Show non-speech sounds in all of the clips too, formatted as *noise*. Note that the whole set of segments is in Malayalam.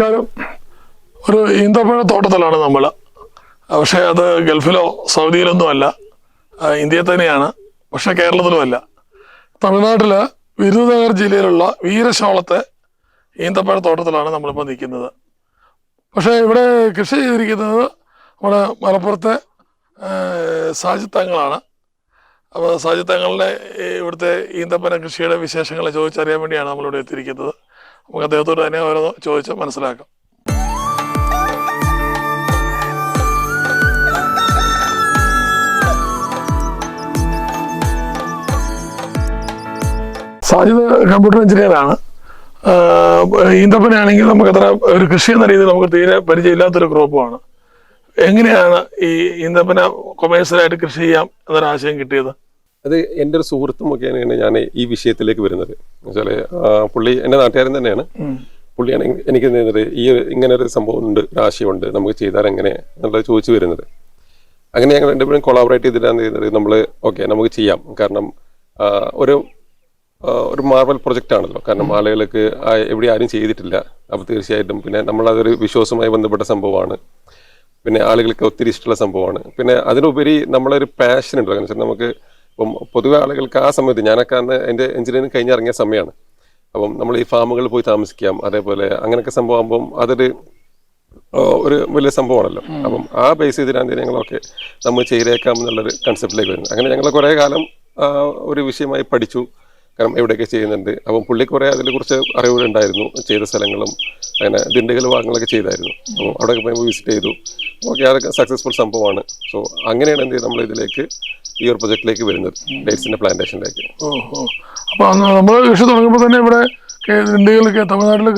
നമസ്കാരം. ഒരു ഈന്തപ്പഴ തോട്ടത്തിലാണ് നമ്മൾ പക്ഷേ അത് ഗൾഫിലോ സൗദിയിലൊന്നും അല്ല ഇന്ത്യയിൽ തന്നെയാണ്. പക്ഷേ കേരളത്തിലുമല്ല. തമിഴ്നാട്ടിൽ വിരുദനഗർ ജില്ലയിലുള്ള വീരശോളത്തെ ഈന്തപ്പഴ തോട്ടത്തിലാണ് നമ്മളിപ്പോൾ നിൽക്കുന്നത്. പക്ഷേ ഇവിടെ കൃഷി ചെയ്തിരിക്കുന്നത് നമ്മുടെ മലപ്പുറത്തെ സാജിത്തങ്ങളാണ് അപ്പോൾ സാജിത്തങ്ങളുടെ ഇവിടുത്തെ ഈന്തപ്പന കൃഷിയുടെ വിശേഷങ്ങൾ ചോദിച്ചറിയാൻ വേണ്ടിയാണ് നമ്മളിവിടെ എത്തിയിരിക്കുന്നത്. നമുക്ക് അദ്ദേഹത്തോട് തന്നെ ഓരോന്ന് ചോദിച്ച് മനസ്സിലാക്കാം. സാജിദ് കമ്പ്യൂട്ടർ എഞ്ചിനീയറാണ്. ഈന്തപ്പനാണെങ്കിൽ ഈന്തപ്പനയാണെങ്കിൽ നമുക്ക് അത്ര ഒരു കൃഷി എന്ന രീതിയിൽ നമുക്ക് തീരെ പരിചയമില്ലാത്തൊരു ക്രോപ്പുമാണ് എങ്ങനെയാണ് ഈ ഈന്തപ്പന കൊമേഴ്സ്യലായിട്ട് കൃഷി ചെയ്യാം എന്നൊരാശയം കിട്ടിയത്? അത് എന്റെ ഒരു സുഹൃത്തും ഒക്കെയാണ് ഞാൻ ഈ വിഷയത്തിലേക്ക് വരുന്നത്. എന്നുവെച്ചാൽ പുള്ളി എന്റെ നാട്ടുകാരൻ തന്നെയാണ്. പുള്ളിയാണ് എനിക്ക് ചെയ്യുന്നത്? ഈ ഇങ്ങനെ ഒരു സംഭവം ഉണ്ട് ആശയമുണ്ട് നമുക്ക് ചെയ്താൽ എങ്ങനെ? എന്നുള്ളത് ചോദിച്ചു വരുന്നത്. അങ്ങനെ ഞങ്ങൾ രണ്ടുപേരും കൊളാബറേറ്റ് ചെയ്തിട്ടാണ് ചെയ്യുന്നത്? നമ്മൾ ഓക്കെ നമുക്ക് ചെയ്യാം. കാരണം ഒരു ഒരു മാർവൽ പ്രൊജക്റ്റ് ആണല്ലോ. കാരണം ആളുകൾക്ക് എവിടെ ആരും ചെയ്തിട്ടില്ല. അപ്പോൾ തീർച്ചയായിട്ടും പിന്നെ നമ്മളതൊരു വിശ്വാസവുമായി ബന്ധപ്പെട്ട സംഭവമാണ്. പിന്നെ ആളുകൾക്ക് ഒത്തിരി ഇഷ്ടമുള്ള സംഭവമാണ്. പിന്നെ അതിനുപരി നമ്മളൊരു പാഷൻ ഉണ്ട് കാരണം വെച്ചാൽ നമുക്ക് ഇപ്പം പൊതുവെ ആളുകൾക്ക് ആ സമയത്ത് ഞാനൊക്കെ അന്ന് എന്റെ എഞ്ചിനീയറിംഗ് കഴിഞ്ഞിറങ്ങിയ സമയമാണ് അപ്പം നമ്മൾ ഈ ഫാമുകളിൽ പോയി താമസിക്കാം അതേപോലെ അങ്ങനെയൊക്കെ സംഭവമാകുമ്പം അതൊരു ഒരു വലിയ സംഭവമാണല്ലോ. അപ്പം ആ ബേസ് ചെയ്തിട്ടാണ് ഞങ്ങളൊക്കെ നമ്മൾ ചെയ്തേക്കാം എന്നുള്ളൊരു കൺസെപ്റ്റിലേക്ക് വരുന്നത് അങ്ങനെ ഞങ്ങൾ കുറേ കാലം ഒരു വിഷയമായി പഠിച്ചു. കാരണം എവിടെയൊക്കെ ചെയ്യുന്നുണ്ട്. അപ്പം പുള്ളി കുറേ അതിനെക്കുറിച്ച് അറിവുകളുണ്ടായിരുന്നു ചെയ്ത സ്ഥലങ്ങളും അങ്ങനെ ദിണ്ടുകൾ ഭാഗങ്ങളൊക്കെ ചെയ്തായിരുന്നു. അപ്പോൾ അവിടെയൊക്കെ പോയി വിസിറ്റ് ചെയ്തു. ഓക്കെ അതൊക്കെ സക്സസ്ഫുൾ സംഭവമാണ്. സോ അങ്ങനെയാണ് എന്ത് നമ്മൾ ഇതിലേക്ക് ഈ ഒരു പ്രൊജക്റ്റിലേക്ക് വരുന്നത് ഡേറ്റ്സിന്റെ പ്ലാന്റേഷനിലേക്ക്. ഓ ഓ. അപ്പൊ നമ്മൾ കൃഷി തുടങ്ങുമ്പോൾ തന്നെ ഇവിടെ കേ- ദിണ്ടിഗലൊക്കെ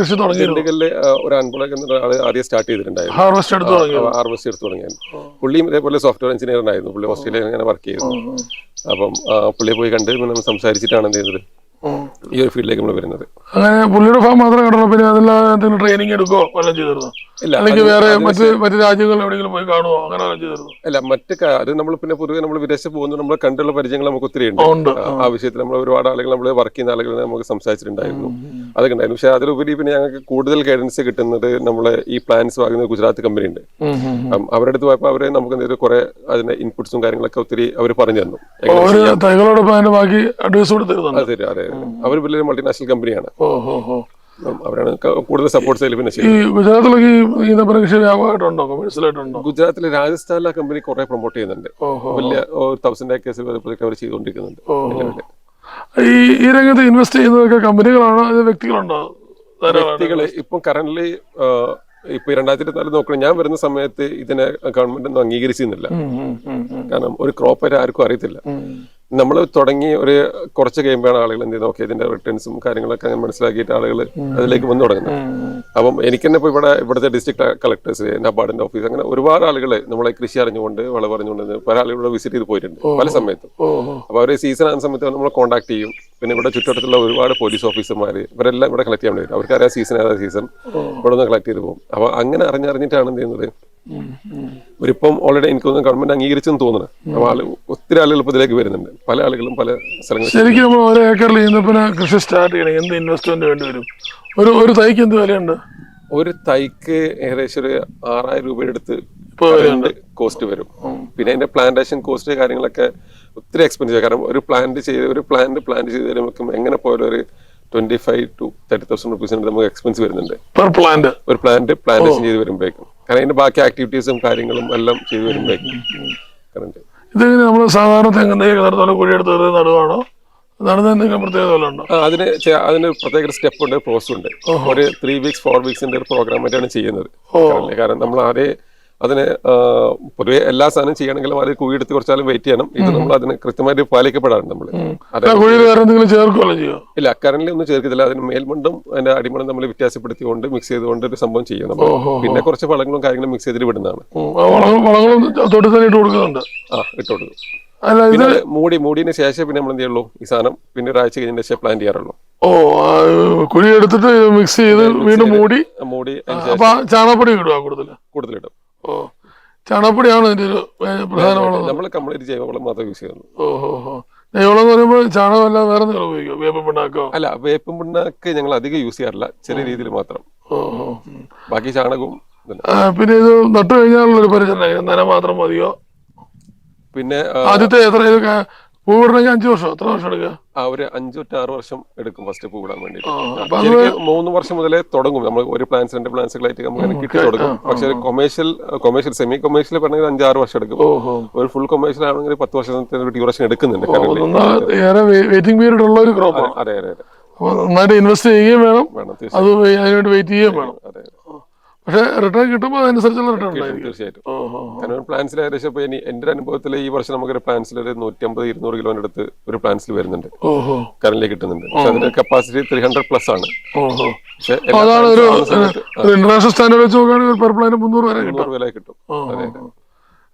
കൃഷി തുടങ്ങി ദിണ്ടുകലിൽ ഒരു അൻപുളക് എന്ന ആൾ ആദ്യം സ്റ്റാർട്ട് ചെയ്തിട്ടുണ്ടായിരുന്നു. ഹാർവെസ്റ്റ് എടുത്ത് തുടങ്ങി ഹാർവസ്റ്റ് എടുത്ത് തുടങ്ങിയത് പുള്ളിയും ഇതേപോലെ സോഫ്റ്റ്വെയർ എഞ്ചിനീയർ ആയിരുന്നു. പുള്ളി ഓസ്ട്രേലിയയിൽ ഇങ്ങനെ വർക്ക് ചെയ്തു. അപ്പം പുള്ളിയെ പോയി കണ്ട് നമ്മൾ സംസാരിച്ചിട്ടാണ് എന്ത് ചെയ്തത്? ഈ ഒരു ഫീൽഡിലേക്ക് നമ്മൾ വരുന്നത്. അങ്ങനെ പുള്ളിയുടെ ഫാം മാത്രമേ കണ്ടുള്ളൂ പിന്നെ അതിലെന്തെങ്കിലും ട്രെയിനിങ് എടുക്കോ വല്ലതും ചെയ്തിരുന്നു? അല്ലെങ്കിൽ വേറെ അതിന് മറ്റ് മറ്റ് രാജ്യങ്ങളിൽ എവിടെയെങ്കിലും പോയി കാണുമോ അങ്ങനെ ചെയ്തിരുന്നു അല്ല മറ്റ് അത് നമ്മൾ പിന്നെ പൊതുവെ നമ്മൾ വിദേശത്ത് പോകുന്നത് നമ്മൾ കണ്ടുള്ള പരിചയങ്ങൾ നമുക്ക് ഒത്തിരി ഉണ്ട്. ആ, വിഷയത്തിൽ നമ്മൾ ഒരുപാട് ആളുകൾ നമ്മൾ വർക്ക് ചെയ്യുന്ന ആളുകൾ നമുക്ക് സംസാരിച്ചിട്ടുണ്ടായിരുന്നു. അതൊക്കെ ഉണ്ടായിരുന്നു. പക്ഷെ അതിലുപരി പിന്നെ ഞങ്ങൾക്ക് കൂടുതൽ ഗൈഡൻസ് കിട്ടുന്നത് നമ്മളെ ഈ പ്ലാൻസ് വാങ്ങുന്ന ഗുജറാത്ത് കമ്പനി ഉണ്ട്. അവരുടെ അടുത്ത് പോയപ്പോൾ അവരെ നമുക്ക് എന്തെങ്കിലും കുറെ അതിന്റെ ഇൻപുട്സും കാര്യങ്ങളൊക്കെ ഒത്തിരി അവർ പറഞ്ഞു തന്നു. തൈകളോടൊപ്പം ബാക്കി അഡ്വൈസ് അതെ അതെ അവർ വലിയൊരു മൾട്ടിനാഷണൽ കമ്പനിയാണ് ഓ ഓ ഓ അപ്പം അവരാണ് ക- കൂടുതൽ സപ്പോർട്ട് ചെയ്യൽ പിന്നെ ഈ ചെയ്യുന്നത് ഗുജറാത്തിലൊക്കെ ഈ ഈന്തപ്പന കൃഷി വ്യാപകമായിട്ടുണ്ടോ? കൊമേഴ്സ്യലായിട്ടുണ്ടോ ഗുജറാത്തിലെ രാജസ്ഥാനിലെ കമ്പനി കുറെ പ്രൊമോട്ട് ചെയ്യുന്നുണ്ട്. വലിയ തൗസൻഡ് ഏക്കേഴ്സ് അവർ ചെയ്തുകൊണ്ടിരിക്കുന്നുണ്ട്. ഈ ഈ രംഗത്ത് ഇൻവെസ്റ്റ് ചെയ്യുന്നതൊക്കെ കമ്പനികളാണോ അത് വ്യക്തികളുണ്ടോ? ധാരാളം വ്യക്തികൾ ഇപ്പം കറന്റ് ഇപ്പൊ രണ്ടായിരത്തി ഇരുപത്തിനാല് നോക്കണം ഞാൻ വരുന്ന സമയത്ത് ഇതിനെ ഗവൺമെന്റ് ഒന്നും അംഗീകരിച്ചിരുന്നില്ല. കാരണം ഒരു ക്രോപ്പ് ആയിട്ട് ആർക്കും അറിയത്തില്ല. നമ്മൾ തുടങ്ങി ഒരു കുറച്ച് കഴിയുമ്പോഴാണ് ആളുകൾ എന്ത് ഓക്കെ ഇതിന്റെ റിട്ടേൺസും കാര്യങ്ങളൊക്കെ അങ്ങനെ മനസ്സിലാക്കിയിട്ട് ആളുകൾ അതിലേക്ക് വന്നു തുടങ്ങുന്നത്. അപ്പം എനിക്ക് തന്നെ ഇപ്പോൾ ഇവിടെ ഇവിടുത്തെ ഡിസ്ട്രിക്ട് കളക്ടേഴ്സ് നബാർഡിന്റെ ഓഫീസ് അങ്ങനെ ഒരുപാട് ആളുകൾ നമ്മളെ കൃഷി അറിഞ്ഞുകൊണ്ട് വിളവ് അറിഞ്ഞുകൊണ്ട് പല ആളുകളും വിസിറ്റ് ചെയ്ത് പോയിട്ടുണ്ട് പല സമയത്തും. അപ്പോൾ അവർ സീസൺ ആകുന്ന സമയത്ത് നമ്മൾ കോൺടാക്ട് ചെയ്യും. പിന്നെ ഇവിടെ ചുറ്റുവട്ടത്തുള്ള ഒരുപാട് പോലീസ് ഓഫീസർമാർ ഇവരെല്ലാം ഇവിടെ കളക്ട് ചെയ്യാൻ വരും അവർക്കറിയാം സീസൺ ഏതാ സീസൺ ഇവിടെ നിന്ന് കളക്ട് ചെയ്ത് പോകും. അപ്പോൾ അങ്ങനെ അറിഞ്ഞറിഞ്ഞിട്ടാണ് എന്ത് ചെയ്യുന്നത്. ഒരിപ്പം ഓൾറെഡി എനിക്ക് തോന്നുന്നു ഗവൺമെന്റ് അംഗീകരിച്ചെന്ന് തോന്നുന്നു. അപ്പോൾ ആൾ ഒത്തിരി ആളുകൾ ഇപ്പോൾ ഇതിലേക്ക് വരുന്നുണ്ട്. പല ആളുകളും പല സ്ഥലങ്ങളിൽ ശരിക്കും നമ്മൾ ഓരോ ഏക്കറിൽ ഈന്തപ്പന കൃഷി സ്റ്റാർട്ട് ചെയ്യണം. എന്ത് ഇൻവെസ്റ്റ്മെന്റ് വേണ്ടി വരും? ഒരു ഒരു തൈക്ക് എന്ത് വിലയുണ്ട്? ഒരു തൈക്ക് ഏകദേശം ഒരു ആറായിരം രൂപയുടെ അടുത്ത് ഇപ്പൊ കോസ്റ്റ് വരും. പിന്നെ അതിന്റെ പ്ലാന്റേഷൻ കോസ്റ്റ് കാര്യങ്ങളൊക്കെ ഒത്തിരി എക്സ്പെൻസീവ് കാരണം ഒരു പ്ലാന്റ് ചെയ്ത് ഒരു പ്ലാന്റ് പ്ലാന്റ് ചെയ്ത് തരുമ്പോൾ എങ്ങനെ പോലും ഒരു twenty five two thirty thousand റുപ്പീസിന് നമുക്ക് എക്സ്പെൻസ് വരുന്നുണ്ട്. പ്ലാന്റ് ഒരു പ്ലാന്റ് പ്ലാന്റേഷൻ ചെയ്ത് വരുമ്പോഴേക്കും. കാരണം അതിന്റെ ബാക്കി ആക്ടിവിറ്റീസും കാര്യങ്ങളും എല്ലാം ചെയ്ത് വരുമ്പോഴേക്കും. കറണ്ട് നമ്മൾ സാധാരണ കുഴിയെടുത്ത് നടുവാണോ? അതിന് അതിന് പ്രത്യേക സ്റ്റെപ്പ് ഉണ്ട് പ്രോസസ് ഉണ്ട്. ഒരു ത്രീ വീക്സ് ഫോർ വീക്സിന്റെ ഒരു പ്രോഗ്രാം ആയിട്ടാണ് ചെയ്യുന്നത് കാരണം- കാരണം നമ്മൾ ആദ്യം അതിന് പൊതുവെ എല്ലാ സാധനം ചെയ്യണമെങ്കിലും അതിൽ കുഴി എടുത്ത് കുറച്ചാലും വെയിറ്റ് ചെയ്യണം. ഇത് നമ്മൾ അതിന് കൃത്യമായിട്ട് പാലിക്കപ്പെടാറുണ്ട് നമ്മൾ ഇല്ല കറന്റ് ഒന്നും ചേർക്കത്തില്ല. അതിന് മേൽമണ്ടും അതിന്റെ അടിമണ്ടും നമ്മൾ വ്യത്യാസപ്പെടുത്തിക്കൊണ്ട് മിക്സ് ചെയ്തുകൊണ്ട് ഒരു സംഭവം ചെയ്യണം പിന്നെ കുറച്ച് വളങ്ങളും കാര്യങ്ങളും മിക്സ് ചെയ്തിട്ട് വിടുന്നതാണ്. ആ വളങ്ങളും ഇട്ട് കൊടുക്കുന്നുണ്ട്. പിന്നെ മൂടി മൂടിയതിന് ശേഷം പിന്നെ നമ്മൾ എന്ത് ചെയ്യുള്ളൂ? ഈ സാധനം പിന്നെ ഒരാഴ്ച കഴിഞ്ഞ ശേഷം പ്ലാൻ ചെയ്യാറുള്ളൂ. ഓ കുഴി എടുത്തിട്ട് മിക്സ് ചെയ്ത് വീണ്ടും മൂടി? മൂടി ചാണകപ്പൊടി ഇടുക കൂടുതൽ കൂടുതലിടും. ഓ. ചാണകപ്പൊടിയാണ് ഇതിന്റെ ഒരു പ്രധാനമുള്ളത് നമ്മൾ കംപ്ലീറ്റ് ജൈവവളം മാത്രം യൂസ് ചെയ്യുന്നു ഓഹോ ഓ ഓ എന്ന് പറയുമ്പോൾ ചാണകമല്ല വേറെ എന്തെങ്കിലും ഉപയോഗിക്കും വേപ്പ പിണ്ണാക്കോ? അല്ല വേപ്പും പിണ്ണാക്ക് ഞങ്ങൾ അധികം യൂസ് ചെയ്യാറില്ല. ചെറിയ രീതിയിൽ മാത്രം. ഓ ഓ ബാക്കി ചാണകവും പിന്നെ ഇത് നട്ടു കഴിഞ്ഞാലുള്ള ഒരു പരിചരണം? നന മാത്രം മതിയോ? പിന്നെ ആദ്യത്തെ എത്ര പൂവിടണമെങ്കിൽ അഞ്ചു വർഷം എത്ര വർഷം എടുക്കുക? ആ ഒരു അഞ്ചു to ആറ് വർഷം എടുക്കും ഫസ്റ്റ് പൂവിടാൻ വേണ്ടി മൂന്ന് വർഷം മുതലേ തുടങ്ങും. നമ്മൾ ഒരു പ്ലാൻസ് രണ്ട് പ്ലാൻസുകളായിട്ട് നമുക്ക് കിട്ടി തുടങ്ങും പക്ഷെ ഒരു കൊമേഴ്ഷ്യൽ കൊമേഴ്ഷ്യൽ സെമി കൊമേഴ്ഷ്യൽ പറഞ്ഞാൽ അഞ്ചാറ് വർഷം എടുക്കും. ഒരു ഫുൾ കൊമേഴ്ഷ്യൽ ആണെങ്കിൽ പത്ത് വർഷത്തെ ഒരു ഡ്യൂറേഷൻ എടുക്കുന്നുണ്ട്. വെയിറ്റിംഗ് പീരീഡ് ഉള്ള ഒരു ക്രോപ്പ് അതെ അതെ അതെ നന്നായിട്ട് ഇൻവെസ്റ്റ് ചെയ്യുകയും വേണം. അത് അതിനുവേണ്ടി വെയിറ്റ് ചെയ്യുകയും വേണം. അതെ. പക്ഷെ റിട്ടേൺ കിട്ടുമ്പോൾ അതനുസരിച്ചുള്ള റിട്ടേൺ ഉണ്ടായിരിക്കും. തീർച്ചയായിട്ടും. കാരണം പ്ലാൻസിൽ ഏകദേശം ഇപ്പോൾ ഇനി എന്റെ ഒരു അനുഭവത്തിൽ ഈ വർഷം നമുക്കൊരു പ്ലാൻസിൽ ഒരു നൂറ്റമ്പത് ഇരുന്നൂറ് കിലോന്റെ അടുത്ത് ഒരു പ്ലാൻസിൽ വരുന്നുണ്ട്. കറന്റ് കിട്ടുന്നുണ്ട്. പക്ഷെ അതിന്റെ കപ്പാസിറ്റി ത്രീ ഹൺഡ്രഡ് പ്ലസ് ആണ്. ഓഹോ അതാണ് ഒരു ഇന്റർനാഷണൽ സ്റ്റാൻഡേർഡ് വെച്ച് നോക്കുകയാണെങ്കിൽ പെർ പ്ലാന്റ് മുന്നൂറ് വരെ കിട്ടും. വില കിട്ടും. അതെ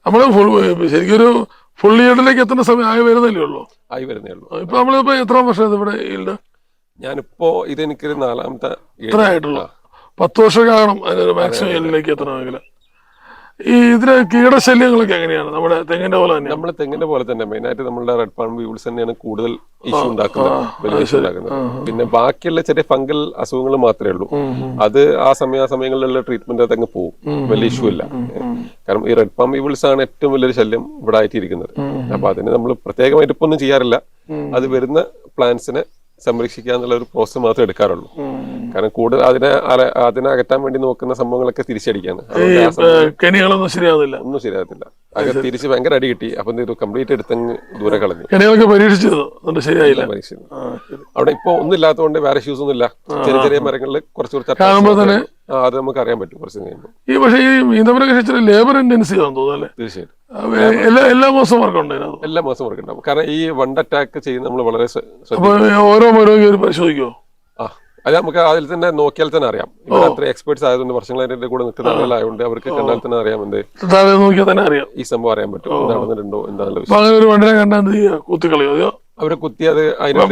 നമ്മൾ ഫുൾ ശരിക്കും ഒരു ഫുൾ ഇയറിലേക്ക് എത്തുന്ന സമയം ആയി വരുന്നില്ലേ ഉള്ളൂ. ആയി വരുന്നേ ഉള്ളൂ. ഇപ്പൊ നമ്മളിപ്പോ എത്ര വർഷം ഇവിടെ ഈൽഡ് ഞാനിപ്പോ ഇതെനിക്കൊരു നാലാമത്തെ ഇത്ര ആയിട്ടുള്ളൂ പത്ത് വർഷമൊക്കെ ആകണം അതിനൊരു മാക്സിമം എല്ലിലേക്ക് എത്തണമെങ്കിൽ. ഈ ഇതിന് കീടശല്യങ്ങളൊക്കെ എങ്ങനെയാണ്? നമ്മുടെ തെങ്ങിന്റെ പോലെ തന്നെ. നമ്മുടെ തെങ്ങിന്റെ പോലെ തന്നെ. മെയിൻ നമ്മുടെ റെഡ് പാം വ്യൂൾസ് തന്നെയാണ് കൂടുതൽ ഇഷ്യൂ ഉണ്ടാക്കുന്നത്. പിന്നെ ബാക്കിയുള്ള ചെറിയ ഫംഗൽ അസുഖങ്ങൾ മാത്രമേ ഉള്ളൂ. അത് ആ സമയ സമയങ്ങളിലുള്ള ട്രീറ്റ്മെന്റ് അതങ്ങ് പോകും വലിയ ഇഷ്യൂ ഇല്ല. കാരണം ഈ റെഡ് പാം വ്യൂൾസ് ആണ് ഏറ്റവും വലിയൊരു ശല്യം ഇവിടെ ആയിട്ടിരിക്കുന്നത്. അപ്പൊ അതിന് നമ്മൾ പ്രത്യേകമായിട്ട് ഇപ്പൊ ഒന്നും ചെയ്യാറില്ല. അത് വരുന്ന പ്ലാന്റ്സിനെ സംരക്ഷിക്കുക എന്നുള്ള ഒരു പ്രോസസ് മാത്രമേ എടുക്കാറുള്ളൂ. കാരണം കൂടുതൽ അതിനെ അതിനെ അകറ്റാൻ വേണ്ടി നോക്കുന്ന സംഭവങ്ങളൊക്കെ തിരിച്ചടിക്കാണ്. കെണികളൊന്നും ശരിയാവുന്നില്ല ഒന്നും ശരിയാകത്തില്ല അത് തിരിച്ച് ഭയങ്കര അടി കിട്ടി. അപ്പൊ ഇത് കംപ്ലീറ്റ് എടുത്തങ്ങ് ദൂരെ കളഞ്ഞു. കെണികളൊക്കെ പരീക്ഷിച്ചത് ശരിയായില്ല. പരീക്ഷിച്ചു അവിടെ ഇപ്പൊ ഒന്നും ഇല്ലാത്തതുകൊണ്ട് വേറെ ഇഷ്യൂസ് ഒന്നും ഇല്ല. ചെറിയ ചെറിയ മരങ്ങളിൽ കുറച്ച് കുറച്ച് അത് നമുക്ക് അറിയാൻ പറ്റും കുറച്ച് കഴിയുമ്പോൾ ഈ പക്ഷേ ഈ ഈന്തപ്പന കൃഷി ലേബർ ഇന്റൻസീവ് ആണെന്ന് തോന്നുന്നു അല്ലേ? തീർച്ചയായിട്ടും. എല്ലാ എല്ലാ മാസവും വർക്ക് ഉണ്ടായിരുന്നു എല്ലാ മാസം വർക്ക് ഉണ്ടാവും. കാരണം ഈ വണ്ട് അറ്റാക്ക് ചെയ്യുന്ന നമ്മൾ വളരെ ഓരോ മരവും പരിശോധിക്കുമോ അത് നമുക്ക് അതിൽ തന്നെ നോക്കിയാൽ തന്നെ അറിയാം. ഇവിടെ അത്ര എക്സ്പേർട്സ് ആയതുകൊണ്ട് വർഷങ്ങളായിട്ട് കൂടെ നിൽക്കുന്ന ആളുകളായതുകൊണ്ട് അവർക്ക് കണ്ടാൽ തന്നെ അറിയാം എന്ത് നോക്കിയാൽ തന്നെ അറിയാം. ഈ സംഭവം അറിയാൻ പറ്റും. നടന്നിട്ടുണ്ടോ എന്താണല്ലോ അങ്ങനെ ഒരു വണ്ടിനെ കണ്ടാൽ എന്ത് ചെയ്യുക കുത്തിക്കളയോ? അതെയോ അവരെ കുത്തി അത് അതിന്റെ.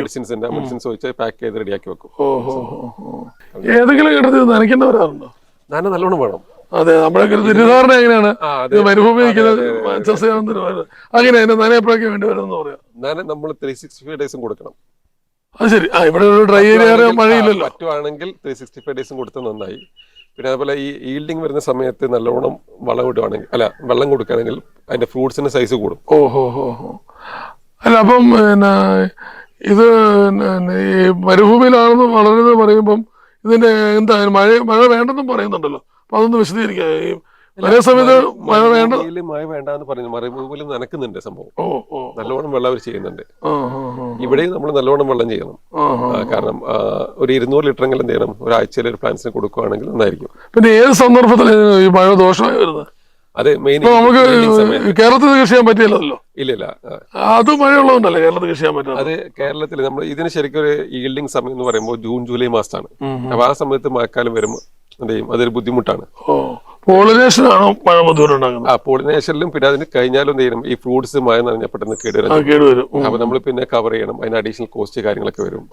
മെഡിസിൻസ് ഉണ്ട്. മെഡിസിൻസ് പാക്ക് ചെയ്ത് റെഡിയാക്കി വെക്കും. ഓഹോ ഏതെങ്കിലും ഘട്ടത്തിൽ നനയ്ക്കേണ്ട വരാറുണ്ടോ നാന നല്ലോണം വേണം. അതെ നമ്മുടെ തെറ്റിദ്ധാരണ എങ്ങനെയാണ്? മരുഭൂമി അങ്ങനെ നന എപ്പോഴൊക്കെ വേണ്ടി വരുമെന്ന് പറയാം. നന നമ്മൾ ത്രീ സിക്സ്റ്റി ഫൈവ് ഡേയ്സും കൊടുക്കണം. അത് ശരി. ആ ഇവിടെ ഒരു ഡ്രൈ ഏരിയ മഴയില്ലല്ലോ. പറ്റുവാണെങ്കിൽ ത്രീ സിക്സ്റ്റി ഫൈവ് ഡേയ്സും കൊടുത്ത് നന്നായി. പിന്നെ അതുപോലെ ഈ ഈൽഡിങ് വരുന്ന സമയത്ത് നല്ലോണം വളം കിട്ടുവാണെങ്കിൽ അല്ല വെള്ളം കൊടുക്കുകയാണെങ്കിൽ അതിന്റെ ഫ്രൂട്ട്സിന്റെ സൈസ് കൂടും. ഓഹോ ഹോ ഹോ അല്ല അപ്പം പിന്നെ ഇത് ഈ മരുഭൂമിയിലാണെന്ന് വളരുന്നത് പറയുമ്പം ഇതിന്റെ എന്താ മഴ മഴ വേണ്ടെന്നും പറയുന്നുണ്ടല്ലോ. അപ്പൊ അതൊന്ന് വിശദീകരിക്കാം. ഒരേ സമയത്ത് മഴ വേണ്ട. മഴ വേണ്ട വേണ്ടെന്ന് പറഞ്ഞു. മരുഭൂമിയിൽ നനക്കുന്നുണ്ട് സംഭവം. നല്ലോണം വെള്ളം അവർ ചെയ്യുന്നുണ്ട്. ഇവിടെയും നമ്മൾ നല്ലോണം വെള്ളം ചെയ്യണം. കാരണം ഒരു ഇരുന്നൂറ് ലിറ്റർ എങ്കിലും ചെയ്യണം ഒരാഴ്ചയിൽ ഒരു പ്ലാന്റ്സിന് കൊടുക്കുകയാണെങ്കിൽ നന്നായിരിക്കും. പിന്നെ ഏത് സന്ദർഭത്തിലാണ് ഈ മഴ ദോഷമായി വരുന്നത്? അതെ മെയിൻ നമുക്ക് കേരളത്തിൽ കൃഷി ചെയ്യാൻ പറ്റില്ലല്ലോ. ഇല്ല ഇല്ല. അത് മഴയുള്ളതുകൊണ്ടല്ലേ കേരളത്തിൽ കൃഷി ചെയ്യാൻ പറ്റും അത് കേരളത്തിൽ നമ്മൾ ഇതിന് ശരിക്കും ഒരു ഈൽഡിങ് സമയം എന്ന് പറയുമ്പോൾ ജൂൺ ജൂലൈ മാസമാണ് അപ്പൊ ആ സമയത്ത് മഴക്കാലം വരുമ്പോൾ അതൊരു ബുദ്ധിമുട്ടാണ്. ആണോ മഴ ആ പോളിനേഷനിലും പിന്നെ അതിന് കഴിഞ്ഞാലും തീരും ഈ ഫ്രൂട്ട്സ് മഴ നനഞ്ഞാൽ പെട്ടെന്ന് കേട് വരും കേടുവരും. അപ്പൊ നമ്മൾ പിന്നെ കവർ ചെയ്യണം. അതിന് അഡീഷണൽ കോസ്റ്റ് കാര്യങ്ങളൊക്കെ വരും.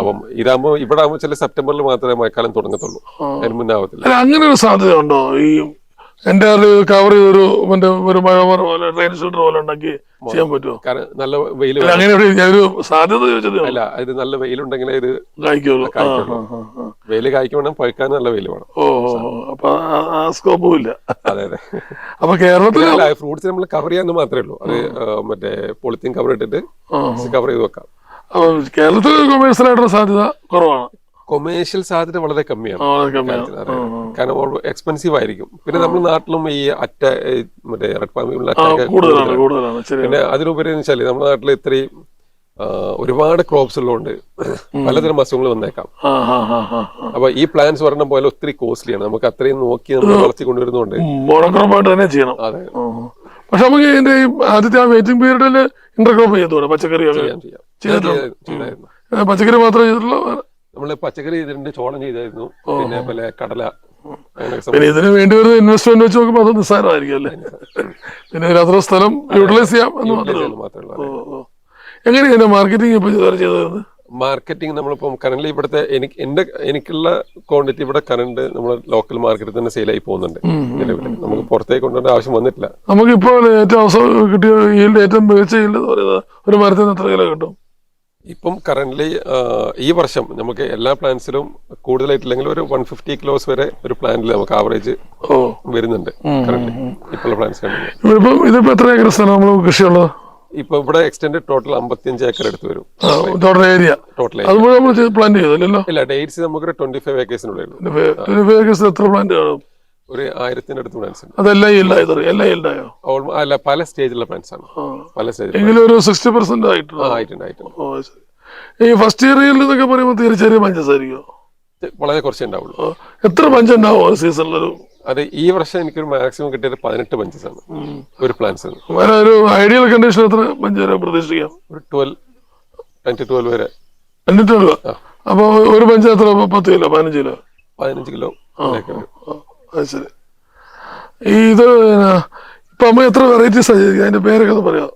അപ്പം ഇതാകുമ്പോൾ ഇവിടെ ആകുമ്പോൾ ചില സെപ്റ്റംബറിൽ മാത്രമേ മഴക്കാലം തുടങ്ങത്തുള്ളൂ. അതിന് മുന്നാവത്തില്ല. അങ്ങനെ ഒരു സാധ്യത ഉണ്ടോ ഈ എന്റെ കവർ ചെയ്തൊരു മറ്റേ ഒരു മഴ പോലെ ട്രെയിൻ ഷെൽട്ടർ പോലെ ഉണ്ടാക്കി ചെയ്യാൻ പറ്റുമോ? കാരണം നല്ല വെയിൽ അങ്ങനെ ഒരു ഞാനൊരു സാധ്യത ചോദിച്ചത് അല്ല ഇത് നല്ല വെയിലുണ്ടെങ്കിലേ ഇത് കായ്ക്കുള്ളൂ. വെയിൽ കായ്ക്കണം പഴുക്കാൻ നല്ല വെയിൽ വേണം. ഓ. അപ്പൊ ആ- സ്കോപ്പും ഇല്ല. അതെ അതെ. അപ്പൊ കേരളത്തിൽ ഫ്രൂട്ട്സ് നമ്മൾ കവർ ചെയ്യാന്ന് മാത്രമേ ഉള്ളൂ. അത് മറ്റേ പോളിത്തീൻ കവർ ഇട്ടിട്ട് കവർ ചെയ്ത് വെക്കാം. കേരളത്തിൽ കൊമേഴ്സ്യൽ ആയിട്ടുള്ള സാധ്യത കുറവാണ്. കൊമേഴ്ഷ്യൽ സാധ്യത വളരെ കമ്മിയാണ്. കാരണം എക്സ്പെൻസീവ് ആയിരിക്കും. പിന്നെ നമ്മൾ നാട്ടിലും ഈ അറ്റ മറ്റേ റെഡ് പാമ്പിയുള്ള ആ, അറ്റാക്ക് പിന്നെ അതിനുപരി എന്ന് വെച്ചാൽ നമ്മുടെ നാട്ടിൽ ഇത്രയും ഒരുപാട് ക്രോപ്സ് ഉള്ളതുകൊണ്ട് പലതരം അസുഖങ്ങൾ വന്നേക്കാം. അപ്പൊ ഈ പ്ലാൻസ് പറഞ്ഞ പോലെ ഒത്തിരി കോസ്റ്റ്ലിയാണ് നമുക്ക് അത്രയും നോക്കി നമ്മൾ വളർത്തി കൊണ്ടുവരുന്നോണ്ട് മോണോക്രോപ്പായിട്ട് തന്നെ ചെയ്യണം. അതെ. പക്ഷെ നമുക്ക് ഇതിന്റെ ആദ്യത്തെ ആ വെയിറ്റിംഗ് പീരീഡിൽ ഇന്റർക്രോപ്പ് ചെയ്തോടെ പച്ചക്കറി പച്ചക്കറി മാത്രമേ ചെയ്തിട്ടുള്ളൂ? നമ്മൾ പച്ചക്കറി ചെയ്തിട്ടുണ്ട് ചോളം ചെയ്തായിരുന്നു. പിന്നെ പല കടല പിന്നെ ഇതിന് വേണ്ടി വരുന്ന ഇൻവെസ്റ്റ്മെന്റ് വെച്ച് നോക്കുമ്പോൾ അത് നിസ്സാരമായിരിക്കും അല്ലേ? പിന്നെ അത്ര സ്ഥലം യൂട്ടിലൈസ് ചെയ്യാം എന്ന് മാത്രമേ ഉള്ളൂ. എങ്ങനെയാണ് മാർക്കറ്റിംഗ് ഇപ്പൊ ചെയ്തത്? മാർക്കറ്റിംഗ് നമ്മളിപ്പം കറന്റ് ഇവിടുത്തെ എനിക്ക് എന്റെ എനിക്കുള്ള ക്വാണ്ടിറ്റി ഇവിടെ കറണ്ട് നമ്മൾ ലോക്കൽ മാർക്കറ്റിൽ തന്നെ സെയിലായി പോകുന്നുണ്ട് നിലവിൽ നമുക്ക് പുറത്തേക്ക് കൊണ്ടുവരേണ്ട ആവശ്യം വന്നിട്ടില്ല. നമുക്ക് ഇപ്പോൾ ഏറ്റവും അവസരം കിട്ടിയ ഏറ്റവും മികച്ച ഒരു മരത്തിന് എത്ര കിലോ കിട്ടും? ഇപ്പം കറന്റ്ലി ഈ വർഷം നമുക്ക് എല്ലാ പ്ലാന്റ്സിലും കൂടുതലായിട്ടില്ലെങ്കിൽ ഒരു വൺ ഫിഫ്റ്റി കിലോസ് വരെ ഒരു പ്ലാന്റിൽ നമുക്ക് ആവറേജ് വരുന്നുണ്ട് കറന്റ് ഇപ്പോഴുള്ള പ്ലാന്റ്സ് ഇപ്പം ഇതിപ്പോ എത്ര ഏക്കർ സ്ഥലം നമ്മൾ കൃഷിയുള്ളത്? ഇപ്പൊ ഇവിടെ എക്സ്റ്റെൻഡ് ടോട്ടൽ അമ്പത്തിയഞ്ച് ഏക്കർ എടുത്ത് വരും. ടോട്ടൽ ഏരിയ ടോട്ടൽ അത് മുഴുവൻ നമ്മൾ പ്ലാന്റ് ചെയ്തല്ലോ ഇല്ല ഡേറ്റ്സ് നമുക്ക് ട്വന്റി ഫൈവ് ഏക്കേഴ്സിനുള്ളിൽ എത്ര പ്ലാന്റ് കാണും? ഒരു ആയിരത്തിന്റെ അടുത്ത് പ്ലാന്റ്സ് ഉണ്ട്. അതെല്ലാം ഇല്ലായത് എല്ലാം ഓൾമോ അല്ല പല സ്റ്റേജിലുള്ള പ്ലാൻസ് ആണ്. പല സ്റ്റേജിൽ എങ്കിലും ഒരു സിക്സ്റ്റി പെർസെന്റ് ആയിട്ടുണ്ട്? ആയിട്ടുണ്ട് ആയിട്ടുണ്ട്. ഓ ശരി. ഈ ഫസ്റ്റ് ഇയറിൽ എന്നൊക്കെ പറയുമ്പോൾ തീരെ ചെറിയ പഞ്ചസ് ആയിരിക്കും വളരെ കുറച്ചേ ഉണ്ടാവുള്ളൂ. എത്ര പഞ്ച് ഉണ്ടാവും ഒരു സീസണിലൊരു അത് ഈ വർഷം എനിക്കൊരു മാക്സിമം കിട്ടിയത് പതിനെട്ട് പഞ്ചസ് ആണ്. ഒരു പ്ലാൻസ് വേറെ ഒരു ഐഡിയൽ കണ്ടീഷൻ എത്ര പഞ്ച് വരെ പ്രതീക്ഷിക്കാം? ഒരു ട്വൽവ് ടെൻ ടു ട്വൽവ് വരെ. എന്നിട്ട് അപ്പോൾ ഒരു പഞ്ച് എത്ര? പത്ത് കിലോ പതിനഞ്ച് കിലോ? പതിനഞ്ച് കിലോ ആ, അത് ശരി. ഇത് ഇപ്പൊ അമ്മ എത്ര വെറൈറ്റീസ് അതിന്റെ പേരൊക്കെ ഒന്ന് പറയാം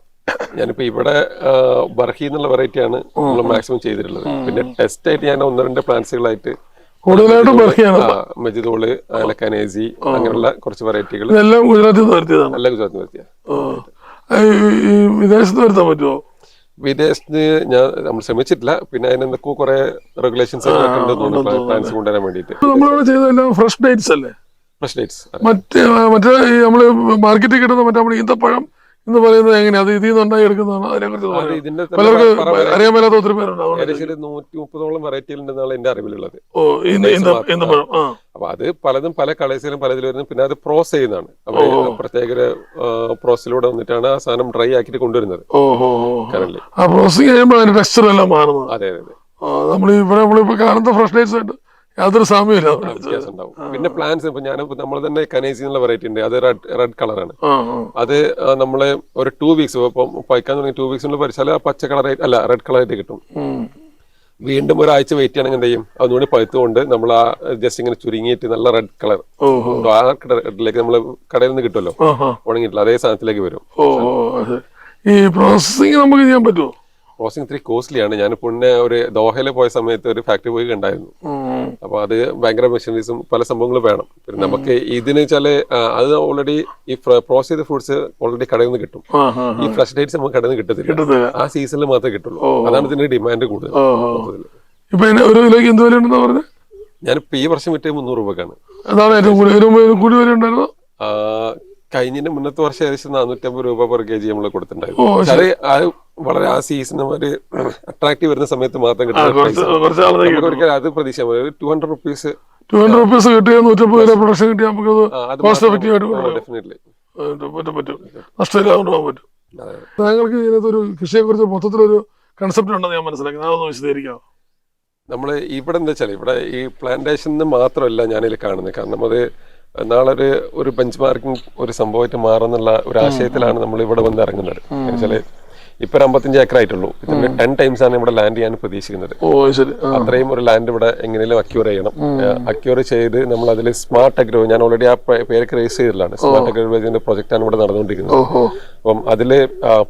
ഞാനിപ്പോ ഇവിടെ ബർഹി എന്നുള്ള വെറൈറ്റി ആണ് നമ്മൾ മാക്സിമം ചെയ്തിട്ടുള്ളത്. പിന്നെ ടെസ്റ്റ് ആയിട്ട് ഞാൻ ഒന്ന് രണ്ട് പ്ലാന്റ്സുകളായിട്ട് കൂടുതലായിട്ടും ബർഹിയാണ് ആലക്കാനേസി അങ്ങനെയുള്ള കുറച്ച് വെറൈറ്റികൾ എല്ലാം ഗുജറാത്തിൽ വരുത്തിയതാണ്. എല്ലാം ഗുജറാത്തിൽ ഈ വിദേശത്ത് വരുത്താൻ പറ്റുമോ വിദേശത്ത് ഞാൻ നമ്മൾ ശ്രമിച്ചിട്ടില്ല. പിന്നെ അതിനെന്തൊക്കെ കുറെ റെഗുലേഷൻസ് പ്ലാന്റ്സ് കൊണ്ടുവരാൻ വേണ്ടിയിട്ട്. നമ്മളിവിടെ ചെയ്തെല്ലാം ഫ്രഷ് ഡേറ്റ്സ് അല്ലേ? മറ്റേ മറ്റേ ഈ നമ്മൾ മാർക്കറ്റിൽ കിട്ടുന്ന മറ്റേ നമ്മൾ ഈന്തപ്പഴം എന്ന് പറയുന്നത് എങ്ങനെയാ? അത് ഇതിൽ നിന്നുണ്ടായി എടുക്കുന്നതാണ് അതിനെ കുറിച്ച് പലർക്ക് അറിയാൻ മേലാത്ത ഒത്തിരി പേരുണ്ടാവും ഏകദേശം നൂറ്റി മുപ്പതോളം വെറൈറ്റികൾ ഉണ്ടെന്നാണ് എന്റെ അറിവിലുള്ളത്. ഓ ഈന്ത ഈന്ത ഈന്തപ്പഴം അപ്പൊ അത് പലതും പല കളേഴ്സിലും പലതിലും വരുന്നു. പിന്നെ അത് പ്രോസ് ചെയ്യുന്നതാണ്. അപ്പൊ പ്രത്യേക ഒരു പ്രോസസിലൂടെ വന്നിട്ടാണ് ആ സാധനം ഡ്രൈ ആക്കിയിട്ട് കൊണ്ടുവരുന്നത്. ഓ ഓ ഓ കറന്റ് ആ പ്രോസസ് കഴിയുമ്പോൾ അതിന്റെ ടെക്സ്ചർ എല്ലാം മാറുന്നത് അതെ അതെ അതെ. നമ്മൾ ഇവിടെ നമ്മളിപ്പോ കാണുന്ന ഫ്രഷ് ലൈറ്റ്സ് ആയിട്ട് യാതൊരു സമയമില്ല പിന്നെ പ്ലാന്റ്സ് ഇപ്പൊ ഞാൻ നമ്മൾ തന്നെ കനേസി എന്നുള്ള വെറൈറ്റി ഉണ്ട്. അത് റെഡ് റെഡ് കളറാണ് അത് നമ്മൾ ഒരു ടു വീക്സ് ഇപ്പം പൈക്കാൻ തുടങ്ങി ടു വീക്സ് പരിച്ചാൽ ആ പച്ച കളറായിട്ട് അല്ല റെഡ് കളറായിട്ട് കിട്ടും. വീണ്ടും ഒരാഴ്ച വെയിറ്റ് ചെയ്യണം എന്ത് ചെയ്യും അതുകൊണ്ട് പഴുത്തുകൊണ്ട് നമ്മൾ ആ ജസ്റ്റ് ഇങ്ങനെ ചുരുങ്ങിയിട്ട് നല്ല റെഡ് കളർ ആ റെഡിലേക്ക് നമ്മൾ കടയിൽ നിന്ന് കിട്ടുമല്ലോ. ഉണങ്ങിയിട്ടില്ല. അതേ സാധനത്തിലേക്ക് വരും. ഈ പ്രോസസ്സിങ് നമുക്ക് ചെയ്യാൻ പറ്റുമോ? പ്രോസസിങ് ഇത്തിരി കോസ്റ്റ്ലിയാണ് ഞാൻ പിന്നെ ഒരു ദോഹയിൽ പോയ സമയത്ത് ഒരു ഫാക്ടറി പോയി കണ്ടായിരുന്നു. അപ്പൊ അത് ഭയങ്കര മെഷീനറീസും പല സംഭവങ്ങളും വേണം. പിന്നെ നമുക്ക് ഇതിന് വെച്ചാൽ അത് ഓൾറെഡി ഈ പ്രോസസ് ചെയ്ത ഫ്രൂട്ട്സ് ഓൾറെഡി കടയിൽ നിന്ന് കിട്ടും. ഈ ഫ്രഷ് ഡേറ്റ്സ് നമുക്ക് കടയിൽ നിന്ന് കിട്ടത്തില്ല. ആ സീസണിൽ മാത്രമേ കിട്ടുള്ളൂ. അതാണ് ഇതിന്റെ ഡിമാൻഡ് കൂടുതൽ. ഇപ്പൊ ഒരു കിലോയ്ക്ക് എന്ത് വില ഉണ്ടെന്ന് പറഞ്ഞത് ഞാനിപ്പോ ഈ വർഷം വിറ്റേ മുന്നൂറ് രൂപക്കാണ്. അതാണ് ഏറ്റവും കൂടുതൽ കൂടി വില ഉണ്ടായിരുന്നോ കഴിഞ്ഞതിന്റെ മുന്നത്തെ വർഷം ഏകദേശം നാനൂറ്റമ്പത് രൂപ പെർ കെ ജി നമ്മൾ കൊടുത്തിട്ടുണ്ടായിരുന്നു അത് അത് വളരെ ആ സീസൺ ഒരു അട്രാക്റ്റീവ് വരുന്ന സമയത്ത് മാത്രം കിട്ടും. അത് പ്രതീക്ഷ two hundred rupees two hundred rupees കിട്ടിയ നൂറ്റമ്പത് രൂപ പ്രൊഡക്ഷൻ കിട്ടിയാൽ നമുക്ക് കോസ്റ്റ് എഫക്റ്റീവ് ആയിട്ട് ഡെഫിനറ്റ്ലി പറ്റും നഷ്ടമില്ലാതെ താങ്കൾക്ക് ഇതിനകത്തൊരു കൃഷിയെ കുറിച്ച് മൊത്തത്തിലൊരു കൺസെപ്റ്റ് ഉണ്ടെന്ന് ഞാൻ മനസ്സിലാക്കി. അതൊന്ന് വിശദീകരിക്കാം നമ്മൾ ഇവിടെ എന്താ വെച്ചാൽ ഇവിടെ ഈ പ്ലാന്റേഷൻ മാത്രമല്ല ഞാനിതിൽ കാണുന്നത്. കാരണം അത് നാളെ ഒരു ഒരു ബെഞ്ച് മാർക്കിംഗ് ഒരു സംഭവമായിട്ട് മാറുന്നുള്ള ഒരു ആശയത്തിലാണ് നമ്മൾ ഇവിടെ വന്ന് ഇറങ്ങുന്നത്. വെച്ചാൽ ഇപ്പൊ അമ്പത്തഞ്ച് ഏക്കർ ആയിട്ടുള്ളൂ. ഇതിന്റെ ടെൻ ടൈംസ് ആണ് ഇവിടെ ലാൻഡ് ചെയ്യാൻ പ്രതീക്ഷിക്കുന്നത്. അത്രയും ഒരു ലാൻഡ് ഇവിടെ എങ്ങനെയും അക്യൂർ ചെയ്യണം. അക്യൂർ ചെയ്ത് നമ്മൾ അതിൽ സ്മാർട്ട് അഗ്രോ ഞാൻ ഓൾറെഡി ആ പേരൊക്കെ രജിസ്റ്റർ ചെയ്തിട്ടുള്ളതാണ് സ്മാർട്ട് അഗ്രോജിന്റെ പ്രൊജക്ട് ആണ് ഇവിടെ നടന്നുകൊണ്ടിരിക്കുന്നത്. അപ്പം അതിൽ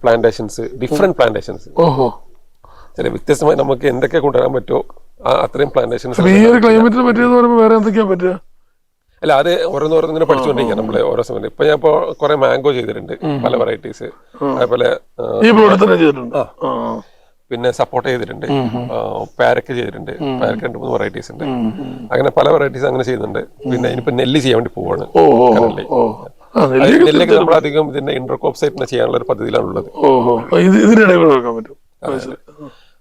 പ്ലാന്റേഷൻസ് ഡിഫറെന്റ് പ്ലാന്റേഷൻസ് ചില വ്യത്യസ്തമായി നമുക്ക് എന്തൊക്കെ കൊണ്ടുവരാൻ പറ്റുമോ? അത്രയും പ്ലാന്റേഷൻസ് ഈ ഒരു ക്ലൈമറ്റിന് പറ്റിയെന്ന് പറയുമ്പോൾ വേറെ എന്തൊക്കെയാ പറ്റുക? അല്ല അത് ഓരോന്ന് ഇങ്ങനെ പഠിച്ചുകൊണ്ടിരിക്കുക നമ്മൾ ഓരോ സമയത്ത്. ഇപ്പൊ ഞാൻ ഇപ്പൊ കുറെ മാംഗോ ചെയ്തിട്ടുണ്ട് പല വെറൈറ്റീസ് അതേപോലെ ഈ പ്രോഡക്റ്റ് ചെയ്തിട്ടുണ്ട്. പിന്നെ സപ്പോർട്ട് ചെയ്തിട്ടുണ്ട്. പാരക്ക് ചെയ്തിട്ടുണ്ട്. പാരക്ക് രണ്ട് മൂന്ന് വെറൈറ്റീസ് ഉണ്ട്. അങ്ങനെ പല വെറൈറ്റീസ് അങ്ങനെ ചെയ്യുന്നുണ്ട് പിന്നെ ഇനിയിപ്പോ നെല്ല് ചെയ്യാൻ വേണ്ടി പോവാണ്. നെല്ലിക്ക നമ്മളധികം ഇതിന്റെ ഇന്റർകോപ്സൈറ്റിനെ ചെയ്യാനുള്ള ഒരു പദ്ധതിയിലാണുള്ളത്. പറ്റും.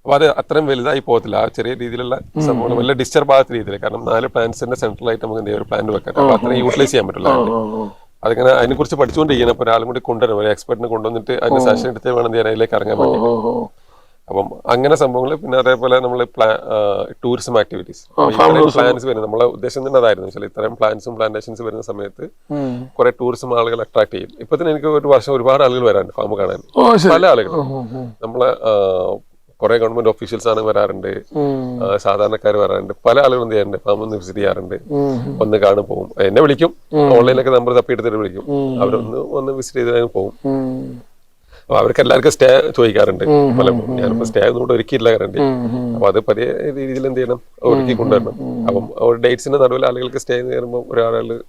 അത് ശരി. അപ്പൊ അത് അത്രയും വലുതായി പോകത്തില്ല. ആ ചെറിയ രീതിയിലുള്ള സംഭവങ്ങൾ വലിയ ഡിസ്റ്റർബ് ആകാത്ത രീതിയിൽ കാരണം നാല് പ്ലാന്റ്സിന്റെ സെൻട്രലായിട്ട് നമുക്ക് എന്തെങ്കിലും ഒരു പ്ലാന്റ് വെക്കാം. അപ്പൊ അത്രയും യൂട്ടിലൈസ് ചെയ്യാൻ പറ്റില്ല. അതിങ്ങനെ അതിനെ കുറിച്ച് പഠിച്ചുകൊണ്ടിരിക്കണം അപ്പൊ ഒരാളും കൂടി കൊണ്ടുവരണം. ഒരു എക്സ്പെർട്ടിനെ കൊണ്ടുവന്നിട്ട് അതിന് സെഷൻ എടുത്ത് വേണം ഞാൻ അതിലേക്ക് ഇറങ്ങാൻ പറ്റും അപ്പം അങ്ങനെ സംഭവങ്ങൾ പിന്നെ അതേപോലെ നമ്മൾ ടൂറിസം ആക്ടിവിറ്റീസ് പ്ലാൻസ് വരുന്നത്. നമ്മളെ ഉദ്ദേശം തന്നെ അതായിരുന്നു. വെച്ചാൽ ഇത്രയും പ്ലാൻസും പ്ലാന്റേഷൻസ് വരുന്ന സമയത്ത്. കുറെ ടൂറിസം ആളുകൾ അട്രാക്ട് ചെയ്യും. ഇപ്പൊ തന്നെ എനിക്ക് ഒരു വർഷം ഒരുപാട് ആളുകൾ വരാനുണ്ട് ഫാം കാണാൻ. പല ആളുകളും. നമ്മളെ കുറെ ഗവൺമെന്റ് ഓഫീഷ്യൽസ് ആണ് വരാറുണ്ട്. സാധാരണക്കാർ വരാറുണ്ട്. പല ആളുകളും എന്ത് ചെയ്യാറുണ്ട്? ഫാം ഒന്ന് വിസിറ്റ് ചെയ്യാറുണ്ട്. ഒന്ന് കാണും പോകും എന്നെ വിളിക്കും. ഓൺലൈനിലൊക്കെ നമ്പർ തപ്പി എടുത്തിട്ട് വിളിക്കും. അവരൊന്ന് ഒന്ന് വിസിറ്റ് ചെയ്ത് പോകും. അപ്പൊ അവർക്ക് എല്ലാവർക്കും സ്റ്റേ ചോദിക്കാറുണ്ട്. പലപ്പോഴും ഞാനിപ്പോ സ്റ്റേ ഒന്നും കൂടെ ഒരുക്കിയില്ല കറണ്ട് ഉം. അപ്പൊ അത് പതിയ രീതിയിൽ എന്ത് ചെയ്യണം? ഒരുക്കി കൊണ്ടുവരണം. അപ്പം ഡേറ്റ്സിന്റെ നടുവിൽ ആളുകൾക്ക് സ്റ്റേ ചെയ്യുമ്പോൾ ഒരാളുകൾ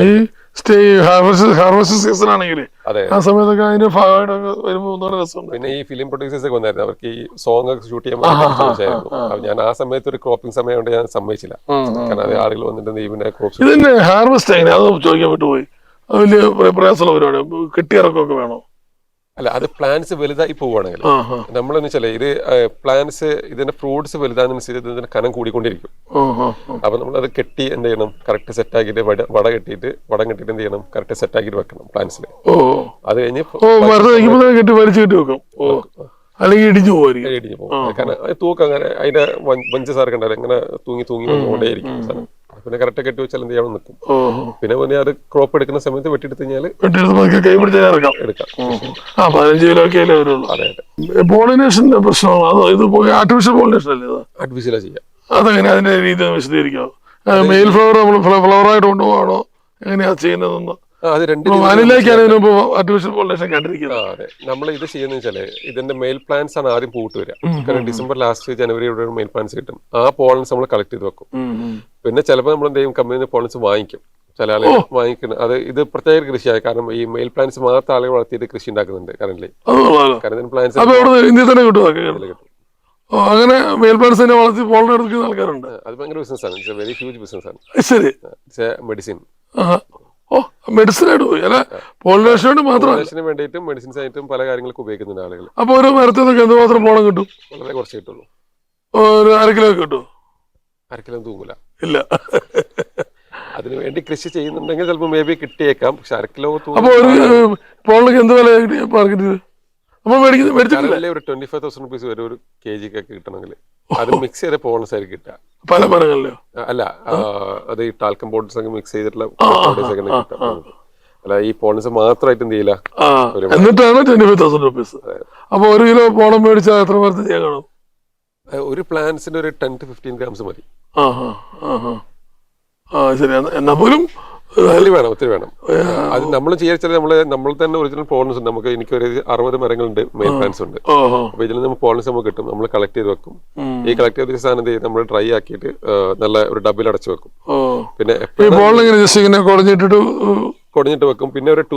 ഈ സ്റ്റേ ഹാർവസ്റ്റ് ഹാർവസ്റ്റ് സീസൺ ആണെങ്കിൽ ആ സമയത്തൊക്കെ അതിന്റെ ഭാഗമായിട്ടൊക്കെ വരുമ്പോൾ ഒന്നുകൂടെ രസമുണ്ട്. പിന്നെ ഈ ഫിലിം പ്രൊഡ്യൂസേഴ്സ് ഒക്കെ വന്നായിരുന്നു. അവർക്ക് ഈ സോങ് ഒക്കെ ഷൂട്ട് ചെയ്യാൻ വേണ്ടി ഞാൻ ആ സമയത്ത് ഒരു ക്രോപ്പിംഗ് സമയം കൊണ്ട് ഞാൻ സമ്മതിച്ചില്ല. കാരണം അത് ആളുകൾ വന്നിട്ട് ദൈവന്റെ ക്രോപ്പ് ഇതിന്റെ ഹാർവസ്റ്റ് അത് ചോദിക്കാൻ വിട്ടുപോയി. വലിയ പ്ര- പ്രയാസമുള്ള പരിപാടി കെട്ടിയിറക്കമൊക്കെ വേണോ? അല്ല അത് പ്ലാന്റ്സ് വലുതായി പോവുകയാണെങ്കിൽ നമ്മളെന്ന് വെച്ചാൽ ഇത് പ്ലാന്റ്സ് ഇതിന്റെ ഫ്രൂട്ട്സ് വലുതാകുന്നതനുസരിച്ച് ഇതിന്റെ കനം കൂടിക്കൊണ്ടിരിക്കും. അപ്പൊ നമ്മൾ അത് കെട്ടി എന്ത് ചെയ്യണം? കറക്റ്റ് സെറ്റ് ആക്കിയിട്ട് വട വട കെട്ടിയിട്ട് വടം കെട്ടിയിട്ട് എന്ത് ചെയ്യണം? കറക്റ്റ് സെറ്റ് ആക്കിയിട്ട് വെക്കണം പ്ലാന്റ്സിൽ അത് കഴിഞ്ഞ് അല്ലെങ്കിൽ ഇടിഞ്ഞു പോയിരിക്കും ഇടിഞ്ഞു പോകും കാരണം തൂക്കം അങ്ങനെ അതിന്റെ വഞ്ചി സാർക്ക് ഉണ്ടാവില്ല? ഇങ്ങനെ തൂങ്ങി തൂങ്ങി വന്നുകൊണ്ടേയിരിക്കും സാധനം. പിന്നെ കറക്റ്റ് കെട്ടി വെച്ചാൽ എന്ത് ചെയ്യണം നിൽക്കും പിന്നെ പിന്നെ അത് ക്രോപ്പ് എടുക്കുന്ന സമയത്ത് വെട്ടിയെടുത്ത് കഴിഞ്ഞാൽ പോളിനേഷന്റെ പ്രശ്നമാണ്. അതോ ഇത് ആർട്ടിഫിഷ്യൽ പോളിനേഷൻ അല്ലേ ഇത്? ആർട്ടിഫിഷ്യലാ ചെയ്യാം. അതെങ്ങനെ അതിന്റെ രീതി ഒന്ന് വിശദീകരിക്കാമോ മെയിൽ ഫ്ലവർ നമ്മൾ ഫ്ലവറായിട്ട് കൊണ്ടുപോകണോ എങ്ങനെയാ ചെയ്യുന്നതെന്ന്? അത് രണ്ട് വാനിലേക്കാണ് ആർട്ടിഫിഷ്യൽ പോളിനേഷൻ കണ്ടിരിക്കുന്നത്. അതെ. നമ്മൾ ഇത് ചെയ്യുന്ന വെച്ചാൽ ഇതിന്റെ മെയിൽ പ്ലാന്റ്സ് ആണ് ആദ്യം പൂട്ട് വരിക. കാരണം ഡിസംബർ ലാസ്റ്റ് ജനുവരിയുടെ മെയിൽ പ്ലാന്റ്സ് കിട്ടും. ആ പോളൻസ് നമ്മൾ കളക്ട് ചെയ്ത് വെക്കും. പിന്നെ ചിലപ്പോൾ നമ്മൾ എന്തെങ്കിലും കമ്പനി പോളൻസ് വാങ്ങിക്കും. ചില ആളുകൾ വാങ്ങിക്കുന്നത് അത് ഇത് പ്രത്യേക കൃഷിയായി കാരണം ഈ മെയിൽ പ്ലാന്റ്സ് മാത്രം ആളുകൾ വളർത്തിയിട്ട് കൃഷി ഉണ്ടാക്കുന്നുണ്ട് കറന്റ് കാരണം പ്ലാന്റ്സ് ഇന്ത്യയിൽ തന്നെ കിട്ടും അങ്ങനെ മെയിൽ പ്ലാന്റ്സ് തന്നെ വളർത്തി പോളൻ എടുക്കുന്ന ആൾക്കാരുണ്ട്. അത് ഭയങ്കര ബിസിനസ് ആണ്. എ വെരി ഹ്യൂജ് ബിസിനസ് ആണ്. ശരി. മെഡിസിൻ ആയിട്ട് പോയി. അല്ല പോളിനേഷൻ വേണ്ടി മാത്രമല്ല വേണ്ടിയിട്ടും മെഡിസിൻസ് ആയിട്ടും പല കാര്യങ്ങൾക്ക് ഉപയോഗിക്കുന്നുണ്ട് ആളുകൾ. അപ്പൊ ഒരു മരത്തിൽ നിന്നൊക്കെ എന്തുമാത്രം പോണം കിട്ടും? വളരെ കുറച്ച് കിട്ടുള്ളൂ. ഒരു അര കിലോ കിട്ടും? കിലോ തൂങ്ങില്ല ഇല്ല. അതിനു വേണ്ടി കൃഷി ചെയ്യുന്നുണ്ടെങ്കിൽ ചിലപ്പോൾ മേ ബി കിട്ടിയേക്കാം പക്ഷെ അരക്കിലോ അപ്പൊ ഒരു പോളിനൊക്കെ എന്ത് വില മാർക്കറ്റിൽ അപ്പൊ മേടിക്കുന്നത് മേടിച്ചിട്ടില്ല. കറന്റിലെ ഒരു ട്വന്റി ഫൈവ് തൗസൻഡ് റുപ്പീസ് വരെ ഒരു കെ ജിക്ക് ഒക്കെ കിട്ടണമെങ്കിൽ അത് മിക്സ് ചെയ്ത പോണസ് ആയിരിക്കും കിട്ടുക. പല മരങ്ങളിലോ? അല്ല അത് ഈ ടാൽക്കം ബോർഡ്സ് ഒക്കെ മിക്സ് ചെയ്തിട്ടുള്ള അല്ല ഈ പോണസ് മാത്രമായിട്ട് എന്ത് ചെയ്യില്ല? എന്നിട്ടാണ് ട്വന്റി ഫൈവ് തൗസൻഡ് റുപ്പീസ് അപ്പൊ ഒരു കിലോ പോണം മേടിച്ചാൽ എത്ര മരത്തിൽ ചെയ്യാൻ കാണും? ഒരു പ്ലാന്റ്സിന്റെ ഒരു ടെൻ ടു ഫിഫ്റ്റീൻ ഗ്രാംസ് മതി. ആ ശരി എന്നാ പോലും ഒത്തിരി വേണം ഒത്തിരി വേണം. അത് നമ്മൾ ചെയ്യാച്ചാൽ നമ്മൾ നമ്മൾ തന്നെ ഒറിജിനൽ പോളൻസ് ഉണ്ട്. നമുക്ക് എനിക്ക് ഒരു അറുപത് മരങ്ങളുണ്ട് മെയിൻ പ്ലാന്റ്സ് ഉണ്ട്. അപ്പൊ ഇതിൽ നിന്ന് പോളൻസ് നമുക്ക് കിട്ടും. നമ്മൾ കളക്ട് ചെയ്ത് വെക്കും. ഈ കളക്ട് ചെയ്ത സാധനം നമ്മൾ ഡ്രൈ ആക്കിയിട്ട് നല്ല ഒരു ഡബിൽ അടച്ചു വെക്കും. പിന്നെ കുടഞ്ഞിട്ട് വെക്കും. പിന്നെ ഒരു ടൂ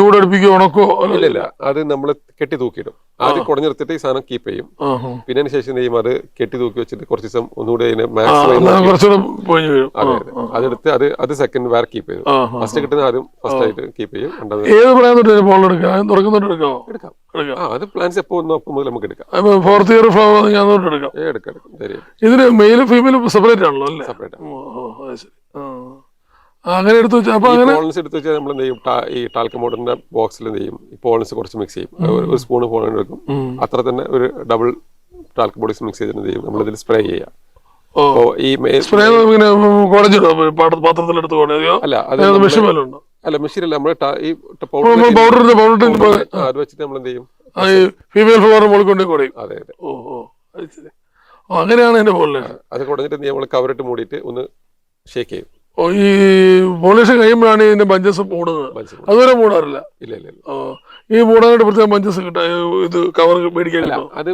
ചൂടടുപ്പിക്കോ ഉണക്കോ ഇല്ല ഇല്ല അത് നമ്മൾ കെട്ടി തൂക്കിയിടും. ആദ്യം കുടഞ്ഞെടുത്തിട്ട് ഈ സാധനം കീപ്പ് ചെയ്യും. പിന്നെ അതിന് ശേഷം ചെയ്യും? അത് കെട്ടി തൂക്കി വെച്ചിട്ട് കുറച്ച് ദിവസം ഒന്നുകൂടി അതിന് മാക്സിമം അതെടുത്ത് അത് അത് സെക്കൻഡ് വേറെ കീപ്പ് ചെയ്യും. ഫസ്റ്റ് കിട്ടുന്ന ആദ്യം ഫസ്റ്റ് ആയിട്ട് കീപ്പ് ചെയ്യും. എടുക്കാം? അത് പ്ലാൻസ് എപ്പോ അപ്പം മുതൽ നമുക്ക് എടുക്കാം. ഫോർത്ത് ഇയർ ഫ്ലവർ എടുക്കാം. ശരി. ഇതിന് മെയിലും ഫീമെയിലും സെപ്പറേറ്റ് ആണല്ലോ സെപ്പറേറ്റ് ശരി. ആ. ആ, അങ്ങനെ എടുത്തു വെച്ചാൽ അപ്പൊ അങ്ങനെ പോളൻസ് എടുത്തു വെച്ചാൽ നമ്മൾ എന്ത് ചെയ്യും? ഈ ടാൽക്കമോട്ടറിന്റെ ബോക്സിൽ എന്ത് ചെയ്യും? ഈ പോളൻസ് കുറച്ച് മിക്സ് ചെയ്യും. ഒരു- സ്പൂൺ പോളൻ എടുക്കും അത്ര തന്നെ ഒരു ഡബിൾ ടാൽക്ക ബോഡീസ് മിക്സ് ചെയ്തിട്ട് എന്ത് ചെയ്യും? നമ്മൾ ഇതിൽ സ്പ്രേ ചെയ്യാം അപ്പോൾ ഈ സ്പ്രേ ഇങ്ങനെ പാത്രത്തിലെടുത്ത് അല്ല അത് മെഷീൻ നമ്മള്- അല്ല മെഷീൻ അല്ല നമ്മൾ ഈ പൗഡറിന്റെ പൗഡർ അത് വെച്ചിട്ട് നമ്മൾ എന്ത് ചെയ്യും ഫീമെയിൽ ഫ്ലവർ മുകളിൽ കൊണ്ട് കുടയും. അതെ അതെ. ഓ ഓ അത് ശരി. ഓ അങ്ങനെയാണ് എന്റെ പോളിനേഷൻ അത് കുടഞ്ഞിട്ട് നമ്മൾ കവറിട്ട് മൂടിയിട്ട് ഒന്ന് ഷേക്ക് ചെയ്യും. ഈ പോളിനേഷൻ കഴിയുമ്പോഴാണ് ഇതിന്റെ മഞ്ചസ് മൂടുന്നത്. അതുവരെ മൂടാറില്ല. ഇല്ല ഇല്ല ഈ മൂടാനായിട്ട് പ്രത്യേകം മഞ്ചസ് കിട്ടാ ഇത് കവർ മേടിക്കാൻ അത്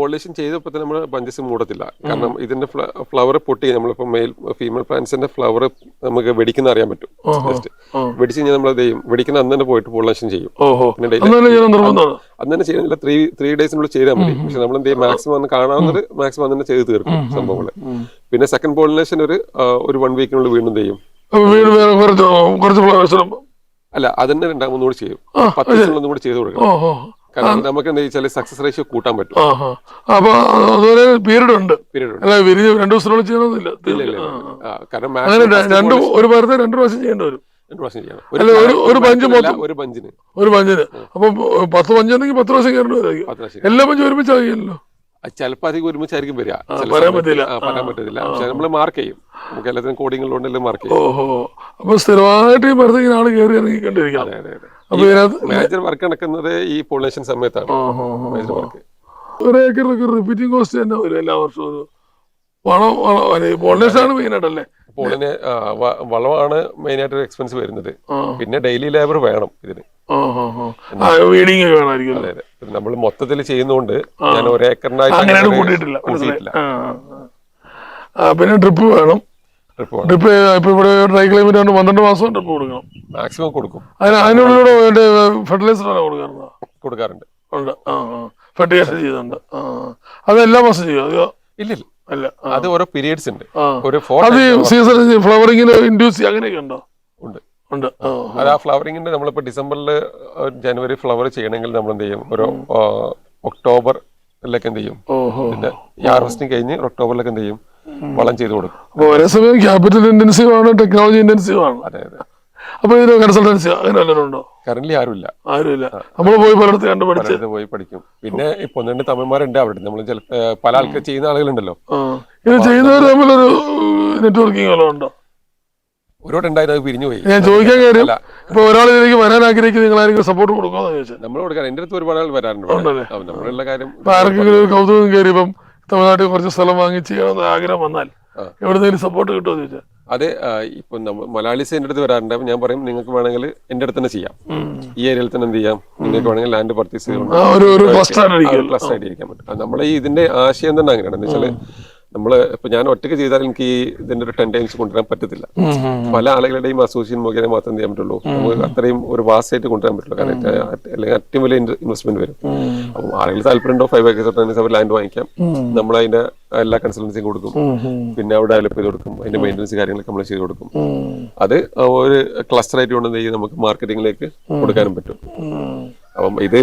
പോളിനേഷൻ ചെയ്തപ്പോൾ തന്നെ നമ്മൾ ബഞ്ചസ് മൂടത്തില്ല. കാരണം ഇതിന്റെ ഫ്ലവർ പൊട്ടി നമ്മളിപ്പോൾ മെയിൽ ഫീമെയിൽ പ്ലാന്റ്സിന്റെ ഫ്ലവർ നമുക്ക് വെടിക്കുന്ന അറിയാൻ പറ്റും. ജസ്റ്റ് വെടിച്ച് കഴിഞ്ഞാൽ നമ്മൾ അത് ചെയ്യും? വെടിക്കുന്ന അന്ന് തന്നെ പോയിട്ട് പോളിനേഷൻ ചെയ്യും. അന്ന് തന്നെ ചെയ്യുന്നില്ല ത്രീ ത്രീ ഡേയ്സിനുള്ളിൽ ചെയ്താൽ മതി. പക്ഷെ നമ്മൾ എന്ത് ചെയ്യും? മാക്സിമം കാണാവുന്നത് മാക്സിമം അന്ന് തന്നെ ചെയ്ത് തീർക്കും സംഭവങ്ങൾ പിന്നെ സെക്കൻഡ് പോളിനേഷൻ ഒരു ഒരു വൺ വീക്കിനുള്ളിൽ വീണ്ടും ചെയ്യും? കുറച്ച് അല്ല അതന്നെ രണ്ടാമത് കൂടി ചെയ്യും. പത്ത് ദിവസം ഒന്നും കൂടി ചെയ്ത് കൊടുക്കണം. കാരണം നമുക്ക് എന്താ വെച്ചാൽ സക്സസ് റേഷ്യോ കൂട്ടാൻ പറ്റും. അപ്പൊ അതുപോലെ പീരീഡ് ഉണ്ട് അല്ല വിരിഞ്ഞ് രണ്ടു ദിവസത്തിനുള്ളിൽ ചെയ്യണമെന്നില്ല. കാരണം രണ്ട് ഒരു പേരത്തെ രണ്ട് പ്രാവശ്യം ചെയ്യേണ്ടി വരും. അല്ല, ഒരു- ഒരു ബഞ്ചിനല്ല, മൊത്തം- ഒരു ബഞ്ചിന് ഒരു പഞ്ചിന്. അപ്പൊ പത്ത് പഞ്ചുണ്ടെങ്കിൽ പത്ത് പ്രാവശ്യം കയറേണ്ടി വരും. എല്ലാ പഞ്ചും ഒരുമിച്ച് ആകില്ലല്ലോ ചിലപ്പോൾ അധികം ഒരുമിച്ചായിരിക്കും വരിക. ചില പറയാൻ പറ്റില്ല. പറയാൻ പറ്റത്തില്ല. പക്ഷെ നമ്മൾ മാർക്ക് ചെയ്യും. നമുക്ക് എല്ലാത്തിനും കോഡിങ്ങളുണ്ടെല്ലാം മാർക്ക് ചെയ്യും. ഓഹോ. അപ്പൊ സ്ഥിരമായിട്ട് ഈ ഇങ്ങനെ ആൾ കയറി ഇറങ്ങിക്കൊണ്ടിരിക്കണം അതെ അതെ അതെ. അപ്പൊ ഇതിനകത്ത് മേജർ വർക്ക് നടക്കുന്നത് ഈ പോളിനേഷൻ സമയത്താണ്. മേജർ വർക്ക് ഒരു ഏക്കറിലൊക്കെ റിപ്പീറ്റിംഗ് കോസ്റ്റ് തന്നെ വരും എല്ലാ വർഷവും. ഒരു വളം പോളിനേഷൻ ആണ് മെയിൻ ആയിട്ടല്ലേ? പോളിന് വളമാണ് മെയിൻ മെയിനായിട്ട് ഒരു എക്സ്പെൻസ് വരുന്നത്. പിന്നെ ഡെയിലി ലേബർ വേണം ഇതിന്. ഒക്കെ വേണമായിരിക്കും നമ്മൾ മൊത്തത്തിൽ ചെയ്യുന്നോണ്ട് ഞാൻ ഒരേക്കറിനായിട്ട് കൂട്ടിയിട്ടില്ല. പിന്നെ ഡ്രിപ്പ് വേണം. ഡ്രിപ്പ് ഇപ്പൊ ഇവിടെ ഡ്രൈ ക്ലൈമറ്റ് ആണ് പന്ത്രണ്ട് മാസം ഡ്രിപ്പ് കൊടുക്കണം. മാക്സിമം കൊടുക്കും. അതിന് അതിനുള്ളിലൂടെ വേണ്ട ഫെർട്ടിലൈസർ ആണ് കൊടുക്കാറുണ്ട്? കൊടുക്കാറുണ്ട്. ഉണ്ട്. ആ ഫെർട്ടിലൈസർ ചെയ്യുന്നുണ്ട്. ആ. അത് എല്ലാ മാസം ചെയ്യും? ഇല്ല ഇല്ല അല്ല അത് ഓരോ പീരിയഡ്സ് ഉണ്ട്. ഒരു അത് സീസൺ ഫ്ലവറിംഗിന് ഇൻഡ്യൂസ് അങ്ങനെയൊക്കെ ഉണ്ടോ? ഉണ്ട്. ഉണ്ട്. ആ അത് ആ ഫ്ലവറിങ്ങിന്റെ നമ്മളിപ്പോ ഡിസംബറിൽ ജനുവരി ഫ്ലവർ ചെയ്യണമെങ്കിൽ നമ്മൾ എന്ത് ചെയ്യും? ഒരു ഒക്ടോബറിലൊക്കെ എന്ത് ചെയ്യും? പിന്നെ ഈ ഹാർവസ്റ്റിംഗ് കഴിഞ്ഞ് ഒക്ടോബറിലൊക്കെ എന്ത് ചെയ്യും? വളം ചെയ്തു കൊടുക്കും. അപ്പോൾ ഒരേ സമയം ക്യാപിറ്റൽ ഇന്റൻസീവ് ആണ് ടെക്നോളജി ഇന്റൻസീവ് ആണ്. അതെ അതെ. അപ്പൊ ഇതിന് കൺസൾട്ടൻസി അങ്ങനെ വല്ലതും ഉണ്ടോ? കറന്റ് ആരുമില്ല. ആരുമില്ല. നമ്മൾ പോയി പലയിടത്ത് കണ്ടു പഠിച്ചു. പലയിടത്ത് പോയി പഠിക്കും. പിന്നെ ഇപ്പൊ രണ്ട് തമിഴ്മാരുണ്ട് അവിടെ നമ്മൾ പല ആൾക്കാർ ചെയ്യുന്ന ആളുകളുണ്ടല്ലോ. ഇത് ചെയ്യുന്നവർ തമ്മിലൊരു നെറ്റ്വർക്കിംഗ് വല്ലതും ഉണ്ടോ? ഒരുപാട് ഉണ്ടായിരുന്നു അത് പിരിഞ്ഞു പോയി. ഞാൻ ചോദിക്കാൻ കാര്യം ഇപ്പൊ ഒരാൾ ഇതിലേക്ക് വരാൻ ആഗ്രഹിക്കുന്ന നിങ്ങൾ ആരെങ്കിലും സപ്പോർട്ട് കൊടുക്കാന്ന് ചോദിച്ചാൽ നമ്മൾ കൊടുക്കാൻ എന്റെ അടുത്ത് ഒരുപാട് ആൾ വരാറുണ്ട് നമ്മളുള്ള കാര്യം ആർക്കെങ്കിലും കൗതുകം കയറി ഇപ്പം തമിഴ്നാട്ടിൽ കുറച്ച് സ്ഥലം വാങ്ങി ചെയ്യണമെന്ന് ആഗ്രഹം വന്നാൽ എവിടെന്നെങ്കിലും സപ്പോർട്ട് കിട്ടുമോ ചോദിച്ചാൽ? അത് ഇപ്പൊ മലയാളീസ് എന്റെ അടുത്ത് വരാറുണ്ട്. ഞാൻ പറയും നിങ്ങൾക്ക് വേണമെങ്കിൽ എന്റെ അടുത്ത് തന്നെ ചെയ്യാം. ഈ ഏരിയയിൽ തന്നെ എന്ത് ചെയ്യാം? നിങ്ങൾക്ക് വേണമെങ്കിൽ ലാൻഡ് പർച്ചേസ് ചെയ്യാം ആയിട്ട് ഇരിക്കാൻ പറ്റും. നമ്മളെ ഈ ഇതിന്റെ ആശയം തന്നെ അങ്ങനെയാണ്. എന്ന് വെച്ചാൽ നമ്മൾ ഇപ്പൊ ഞാൻ ഒറ്റയ്ക്ക് ചെയ്താൽ എനിക്ക് ഇതിന്റെ ഒരു ടെൻഡൻസ് കൊണ്ടുവരാൻ പറ്റത്തില്ല. പല ആളുകളുടെയും അസോസിയേഷൻ മുഖേന മാത്രം ചെയ്യാൻ പറ്റുള്ളൂ? നമുക്ക് അത്രയും ഒരു വാസായിട്ട് കൊണ്ടുവരാൻ പറ്റുള്ളൂ. കാരണം അല്ലെങ്കിൽ ഏറ്റവും വലിയ ഇൻവെസ്റ്റ്മെന്റ് വരും. അപ്പം ആളുകൾ താല്പര്യമുണ്ടോ? ഫൈവ് ഏക്കേഴ്സ് അവർ ലാൻഡ് വാങ്ങിക്കാം. നമ്മൾ അതിന്റെ എല്ലാ കൺസൾട്ടൻസിയും കൊടുക്കും. പിന്നെ അവിടെ ഡെവലപ്പ് ചെയ്ത് കൊടുക്കും. അതിന്റെ മെയിന്റനൻസ് കാര്യങ്ങളൊക്കെ നമ്മൾ ചെയ്ത് കൊടുക്കും. അത് ഒരു ക്ലസ്റ്റർ ആയിട്ട് കൊണ്ടുവന്ന് നമുക്ക് മാർക്കറ്റിംഗിലേക്ക് കൊടുക്കാനും പറ്റും. അപ്പം ഇത്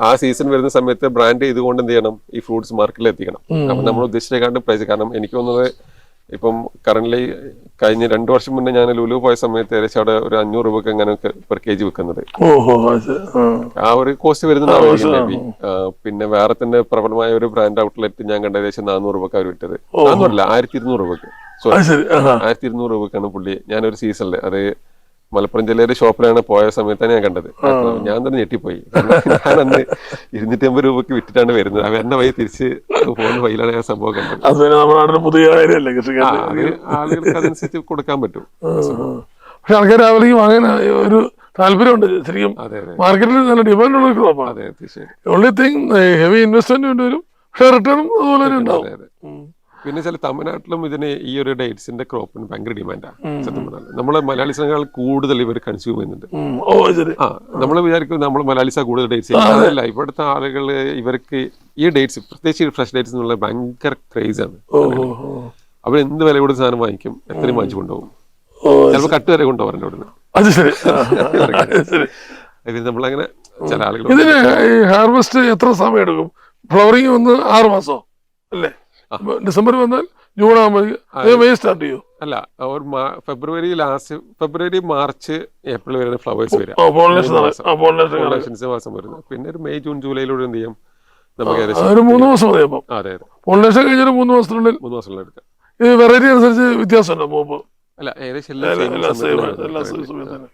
ആ, സീസൺ വരുന്ന സമയത്ത് ബ്രാൻഡ് ചെയ്തുകൊണ്ട് എന്ത് ചെയ്യണം? ഈ ഫ്രൂട്ട്സ് മാർക്കറ്റിൽ എത്തിക്കണം. അപ്പം നമ്മൾ ഉദ്ദേശിച്ചേക്കാണ്ട് പ്രൈസ് കാരണം എനിക്ക് തോന്നുന്നത് ഇപ്പം കറന്റ് കഴിഞ്ഞ രണ്ടു വർഷം മുന്നേ ഞാൻ ലുലു പോയ സമയത്ത് ഏകദേശം അവിടെ ഒരു അഞ്ഞൂറ് രൂപക്ക് അങ്ങനെ പെർ കെ ജി വെക്കുന്നത് ആ. ഒരു കോസ്റ്റ് വരുന്നത് പിന്നെ വേറെ തന്നെ പ്രബലമായ ഒരു ബ്രാൻഡ് ഔട്ട്ലെറ്റ് ഞാൻ കണ്ട ഏകദേശം നാനൂറ് രൂപക്ക് അവർ വിറ്റത്. നാനൂറല്ല ആയിരത്തി ഇരുന്നൂറ് രൂപക്ക് സോറി. ആയിരത്തി ഇരുന്നൂറ് രൂപക്കാണ് പുള്ളി. ഞാനൊരു സീസണിൽ അത് മലപ്പുറം ജില്ലയിലെ ഷോപ്പിലാണ് പോയ സമയത്താണ് ഞാൻ കണ്ടത്. ഞാൻ തന്നെ ഞെട്ടിപ്പോയി. ഞാൻ അന്ന് ഇരുന്നൂറ്റി അമ്പത് രൂപക്ക് വിറ്റിട്ടാണ് വരുന്നത്. അവ എന്റെ വഴി തിരിച്ച് പോകുന്ന വഴിയിലാണ് ഞാൻ സംഭവം കണ്ടത്. ആളുകൾക്ക് അതനുസരിച്ച് കൊടുക്കാൻ പറ്റും. പക്ഷെ ആൾക്കാർ രാവിലേക്ക് വാങ്ങാൻ ഒരു താല്പര്യമുണ്ട്. ശരിക്കും മാർക്കറ്റിൽ നല്ല ഡിമാൻഡ് ഉള്ള ക്രോപ്പാണ്. ഓൺലി തിങ് ഹെവി ഇൻവെസ്റ്റ്മെന്റ് വേണ്ടി വരും. പക്ഷെ റിട്ടേണും അതുപോലെ തന്നെ ഉണ്ടാവും. പിന്നെ ചില തമിഴ്നാട്ടിലും ഇതിന് ഈ ഒരു ഡേറ്റ്സിന്റെ ക്രോപ്പിന് ഭയങ്കര ഡിമാൻഡാണ് സത്യം പറഞ്ഞാൽ നമ്മളെ മലയാളീസിനേക്കാൾ കൂടുതൽ ഇവർ കൺസ്യൂം ചെയ്യുന്നുണ്ട്. ആ നമ്മൾ വിചാരിക്കും നമ്മൾ മലയാളീസാ കൂടുതൽ ഡേറ്റ്സ് അതല്ല ഇവിടുത്തെ ആളുകൾ ഇവർക്ക് ഈ ഡേറ്റ്സ് പ്രത്യേകിച്ച് ഫ്രഷ് ഡേറ്റ്സ് എന്നുള്ള ഭയങ്കര ക്രേസ് ആണ്. അവർ എന്ത് വില കൊടുത്ത് സാധനം വാങ്ങിക്കും എത്രയും വാങ്ങിച്ചു കൊണ്ടുപോകും. ചിലപ്പോൾ കട്ട് വരെ ആ, *laughs* അത് നമ്മളങ്ങനെ ചില ആളുകൾ ഇതിന് ഹാർവെസ്റ്റ് എത്ര സമയം എടുക്കും ഫ്ലവറിങ് വന്ന് ആറ് മാസം? അല്ലേ? ഡിസംബർ വന്നാൽ ജൂൺ ആകുമ്പോഴേക്കും മെയ് സ്റ്റാർട്ട് ചെയ്യും. അല്ല ഒരു February last February March April വരെ ഫ്ലവേഴ്സ് വരും മാസം. വരുന്നത്. പിന്നെ ഒരു മെയ് ജൂൺ ജൂലൈയിലൂടെ എന്ത് ചെയ്യും? നമുക്ക് ഒരു മൂന്ന് മാസം മതി അപ്പം. അതെ പോളിനേഷൻ മൂന്ന് മാസത്തിനുള്ളിൽ മൂന്ന് എടുക്കാം. ഇത് വെറൈറ്റി അനുസരിച്ച് വ്യത്യാസമുണ്ടോ അല്ല ഏകദേശം എല്ലാ സമയത്തും